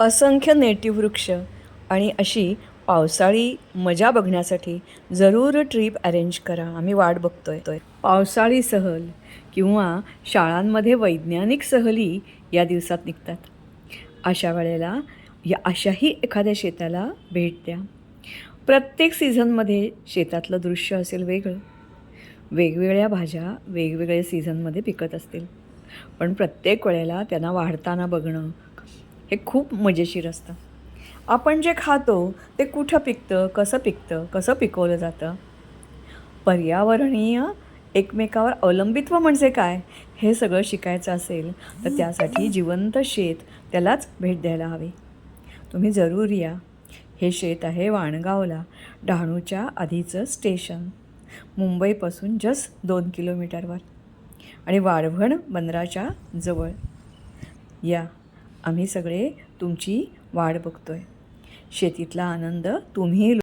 असंख्य नेटिव्ह वृक्ष आणि अशी पावसाळी मजा बघण्यासाठी जरूर ट्रीप अरेंज करा. आम्ही वाट बघतोय. आहे पावसाळी सहल किंवा शाळांमध्ये वैज्ञानिक सहली या दिवसात निघतात. अशा वेळेला या अशाही एखाद्या शेताला भेट द्या. प्रत्येक सीझनमध्ये शेतातलं दृश्य असेल वेगळं. वेगवेगळ्या भाज्या वेगवेगळ्या सीझनमध्ये पिकत असतील. पण प्रत्येक वेळेला त्यांना वाढताना बघणं हे खूप मजेशीर असतं. आपण जे खातो ते कुठं पिकतं कसं पिकतं कसं पिकवलं जातं? पर्यावरणीय एकमेकावर अवलंबित्व म्हणजे काय? हे सगळं शिकायचं असेल तर त्यासाठी जिवंत शेत त्यालाच भेट द्यायला हवी. तुम्ही जरूर या. हे शेत आहे वाणगावला डहाणूच्या आधीचं स्टेशन. मुंबईपासून जस्ट दोन किलोमीटरवर. आणि वाढवण बंदराच्या जवळ. या. आम्ही सगळे तुमची वाट आहे शेतीतला आनंद तुम्ही